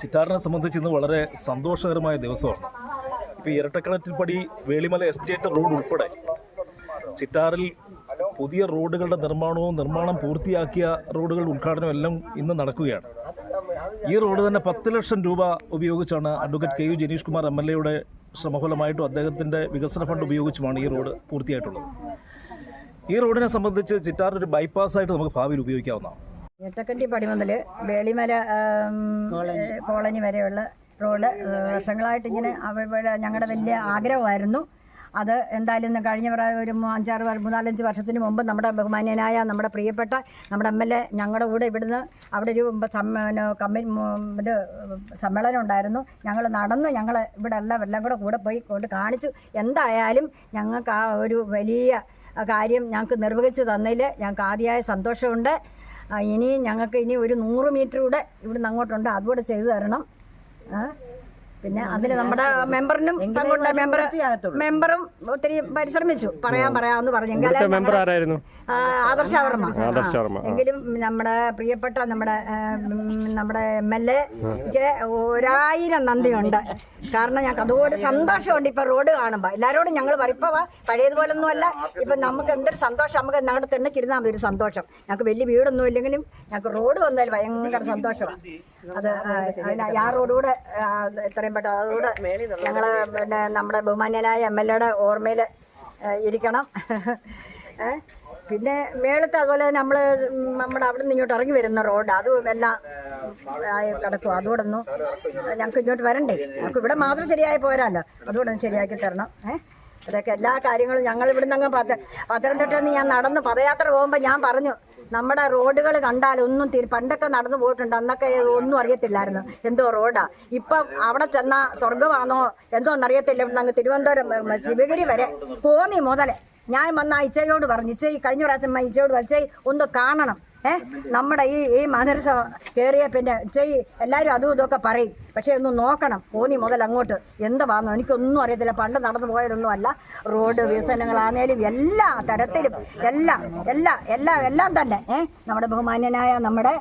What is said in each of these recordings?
ചിറ്റാറിനെ സംബന്ധിച്ച് ഇന്ന് വളരെ സന്തോഷകരമായ ദിവസമാണ്. ഇപ്പോൾ ഇരട്ടക്കളത്തിൽപ്പടി വേളിമല എസ്റ്റേറ്റ് റോഡ് ഉൾപ്പെടെ ചിറ്റാറിൽ പുതിയ റോഡുകളുടെ നിർമ്മാണവും നിർമ്മാണം പൂർത്തിയാക്കിയ റോഡുകളുടെ ഉദ്ഘാടനവും എല്ലാം ഇന്ന് നടക്കുകയാണ്. ഈ റോഡ് തന്നെ പത്ത് ലക്ഷം രൂപ ഉപയോഗിച്ചാണ് advocate K U Janeesh Kumar M L എയുടെ ശ്രമഫലമായിട്ടും അദ്ദേഹത്തിന്റെ വികസന ഫണ്ട് ഉപയോഗിച്ചുമാണ് ഈ റോഡ് പൂർത്തിയായിട്ടുള്ളത്. ഈ റോഡിനെ സംബന്ധിച്ച് ചിറ്റാർ ഒരു ബൈപ്പാസ്സായിട്ട് നമുക്ക് ഭാവിയിൽ ഉപയോഗിക്കാവുന്നതാണ്. എട്ടക്കണ്ടി പടി മുതൽ വേളിമല കോളനി. വരെയുള്ള റോഡ് വർഷങ്ങളായിട്ട് ഇങ്ങനെ അവിടെ ഞങ്ങളുടെ വലിയ ആഗ്രഹമായിരുന്നു. അത് എന്തായാലും കഴിഞ്ഞ പ്രായം ഒരു അഞ്ചാറ് മൂന്നാലഞ്ച് വർഷത്തിന് മുമ്പ് നമ്മുടെ ബഹുമാന്യനായ നമ്മുടെ പ്രിയപ്പെട്ട നമ്മുടെ എം എൽ എ ഞങ്ങളുടെ കൂടെ ഇവിടുന്ന് അവിടെ ഒരു കമ്മി ഇത് സമ്മേളനം ഉണ്ടായിരുന്നു. ഞങ്ങൾ നടന്ന് ഞങ്ങൾ ഇവിടെ എല്ലാം എല്ലാം കൂടെ കൂടെ പോയി കൊണ്ട് കാണിച്ചു. എന്തായാലും ഞങ്ങൾക്ക് ആ ഒരു വലിയ കാര്യം ഞങ്ങൾക്ക് നിർവഹിച്ചു തന്നതിൽ ഞങ്ങൾക്ക് ആദ്യമായ സന്തോഷമുണ്ട്. ഇനി ഞങ്ങൾക്ക് ഇനി ഒരു നൂറ് മീറ്റർ കൂടെ ഇവിടുന്ന് അങ്ങോട്ടുണ്ട്. അതുകൂടെ ചെയ്തു തരണം. പിന്നെ അതിൽ നമ്മുടെ മെമ്പറിനും പങ്കുണ്ട് മെമ്പർ മെമ്പറും ഒത്തിരി പരിശ്രമിച്ചു. പറയാൻ പറയാമെന്ന് പറഞ്ഞു. മെമ്പർ ആരായിരുന്നു? ആദർശ വർമ്മ ആദർശ് ശർമ്മ. എങ്കിലും നമ്മുടെ പ്രിയപ്പെട്ട നമ്മുടെ നമ്മുടെ എം എൽ എക്ക് ഒരായിരം നന്ദിയുണ്ട്. കാരണം ഞങ്ങൾക്ക് അതുപോലെ സന്തോഷമുണ്ട്. ഇപ്പൊ റോഡ് കാണുമ്പോൾ എല്ലാവരോടും ഞങ്ങൾ ഇപ്പൊ പഴയതുപോലെ ഒന്നുമല്ല ഇപ്പൊ നമുക്ക് എന്തൊരു സന്തോഷം. നമുക്ക് ഞങ്ങളുടെ തന്നെ ഇരുന്നാൽ മതി ഒരു സന്തോഷം. ഞങ്ങൾക്ക് വലിയ വീടൊന്നും ഇല്ലെങ്കിലും ഞങ്ങൾക്ക് റോഡ് വന്നാൽ ഭയങ്കര സന്തോഷമാണ്. അത് ആ, അതിന് ആ റോഡ് കൂടെ എത്രയും പെട്ടെന്ന് അതുകൂടെ ഞങ്ങൾ പിന്നെ നമ്മുടെ ബഹുമാന്യനായ എം എൽ എയുടെ ഓർമ്മയിൽ ഇരിക്കണം. പിന്നെ മേളത്ത് അതുപോലെ നമ്മൾ നമ്മുടെ അവിടെ നിന്ന് ഇങ്ങോട്ട് ഇറങ്ങി വരുന്ന റോഡ് അതും എല്ലാം ആയി കിടക്കും. അതുകൂടെ ഒന്ന് ഞങ്ങൾക്ക് ഇങ്ങോട്ട് വരണ്ടേ. ഞങ്ങൾക്ക് ഇവിടെ മാത്രം ശരിയായി പോരാല്ലോ അതുകൂടെ ഒന്ന് ശരിയാക്കി തരണം. ഏഹ് അതൊക്കെ എല്ലാ കാര്യങ്ങളും ഞങ്ങൾ ഇവിടുന്ന് അങ്ങ് പത്ത പത്തനംതിട്ടയിൽ നിന്ന് ഞാൻ നടന്ന് പദയാത്ര പോകുമ്പോൾ ഞാൻ പറഞ്ഞു നമ്മുടെ റോഡുകൾ കണ്ടാൽ ഒന്നും പണ്ടൊക്കെ നടന്നു പോയിട്ടുണ്ട്. അന്നൊക്കെ ഒന്നും അറിയത്തില്ലായിരുന്നു. എന്തോ റോഡാ. ഇപ്പൊ അവിടെ ചെന്ന സ്വർഗമാണോ എന്തോ എന്നറിയത്തില്ല. ഇവിടെ അങ്ങ് തിരുവനന്തപുരം ശിവഗിരി വരെ പോന്നി മുതലേ. ഞാൻ വന്ന ഇച്ചയോട് പറഞ്ഞു ഇച്ചയി കഴിഞ്ഞ പ്രാവശ്യം ഇച്ചയോട് വച്ചേ ഒന്ന് കാണണം. ഏഹ് നമ്മുടെ ഈ ഈ മദർസ കയറിയ പിന്നെ ചെയ് എല്ലാവരും അതും ഇതൊക്കെ പറയും. പക്ഷേ ഒന്ന് നോക്കണം. പോന്നി മുതൽ അങ്ങോട്ട്. എന്താ എന്താണെന്നോ എനിക്കൊന്നും അറിയത്തില്ല. പണ്ട് നടന്നു പോയതൊന്നും അല്ല. റോഡ് വികസനങ്ങളാണേലും എല്ലാ തരത്തിലും എല്ലാം എല്ലാ എല്ലാ എല്ലാം തന്നെ. ഏഹ് നമ്മുടെ ബഹുമാന്യനായ നമ്മുടെ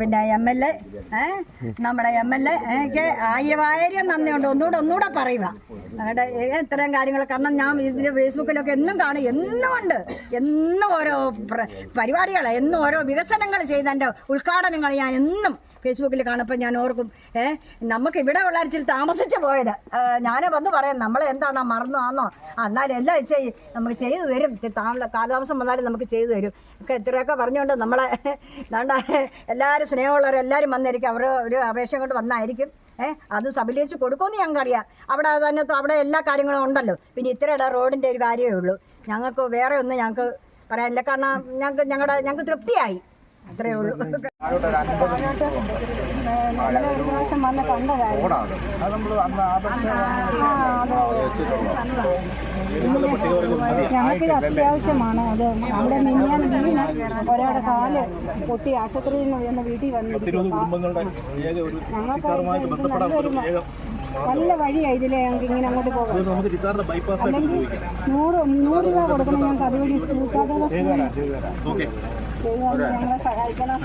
പിന്നെ എം എൽ എ നമ്മുടെ എം എൽ എക്ക് ആയിരം നന്ദിയുണ്ട്. ഒന്നുകൂടെ ഒന്നുകൂടെ പറയുക. അവിടെ ഇത്രയും കാര്യങ്ങൾ കാരണം ഞാൻ ഇതിൽ ഫേസ്ബുക്കിലൊക്കെ എന്നും കാണും. എന്നും ഉണ്ട്. എന്നും ഓരോ പ്ര- പരിപാടികൾ എന്നും ഓരോ വികസനങ്ങൾ ചെയ്തതിന്റെ ഉദ്ഘാടനങ്ങൾ ഞാൻ എന്നും ഫേസ്ബുക്കിൽ കാണുമ്പോൾ ഞാൻ ഓർക്കും. ഏ? നമുക്ക് ഇവിടെ ഉള്ള ഇച്ചിരി താമസിച്ച് പോയത്. ഞാൻ വന്ന് പറയാം നമ്മൾ എന്താണോ മറന്നു ആണോ എന്നാലും എല്ലാം ചെയ്യും നമുക്ക് ചെയ്തു തരും. കാലതാമസം വന്നാലും നമുക്ക് ചെയ്തു തരും. ഒക്കെ ഇത്രയൊക്കെ പറഞ്ഞുകൊണ്ട് നമ്മളെ ദാണ്ട എല്ലാവരും സ്നേഹമുള്ളവരെല്ലാവരും വന്നിരിക്കും. അവർ ഒരു അപേക്ഷ കൊണ്ട് വന്നായിരിക്കും. ഏഹ് അത് സബലീകരിച്ച് കൊടുക്കുമെന്ന് ഞങ്ങൾക്കറിയാം. അവിടെ തന്നെ അവിടെ എല്ലാ കാര്യങ്ങളും ഉണ്ടല്ലോ. പിന്നെ ഇത്രയുടെ റോഡിന്റെ ഒരു കാര്യമേ ഉള്ളൂ. ഞങ്ങൾക്ക് വേറെ ഒന്നും ഞങ്ങൾക്ക് പറയാനില്ല. കാരണം ഞങ്ങൾക്ക് ഞങ്ങളുടെ ഞങ്ങൾക്ക് തൃപ്തിയായി. അത്രയേ ഉള്ളൂ. ഞങ്ങൾക്ക് ഇത് അത്യാവശ്യമാണ് അത് അവിടെ മിനിയാൻ വീണ് ഒരാളുടെ കാൽ പൊട്ടി ആശുപത്രിയിൽ നിന്ന് വീട്ടിൽ വന്നിരിക്കും ഞങ്ങൾക്ക് നല്ലൊരു നല്ല വഴിയാണ് ഇതിലെ ഞങ്ങൾക്ക് ഇങ്ങനെ അങ്ങോട്ട് പോകാം അല്ലെങ്കിൽ നൂറ് നൂറ് രൂപ കൊടുക്കണം ഞങ്ങൾക്ക് അതുവഴി സ്കൂൾ ഞങ്ങളെ സഹായിക്കണം.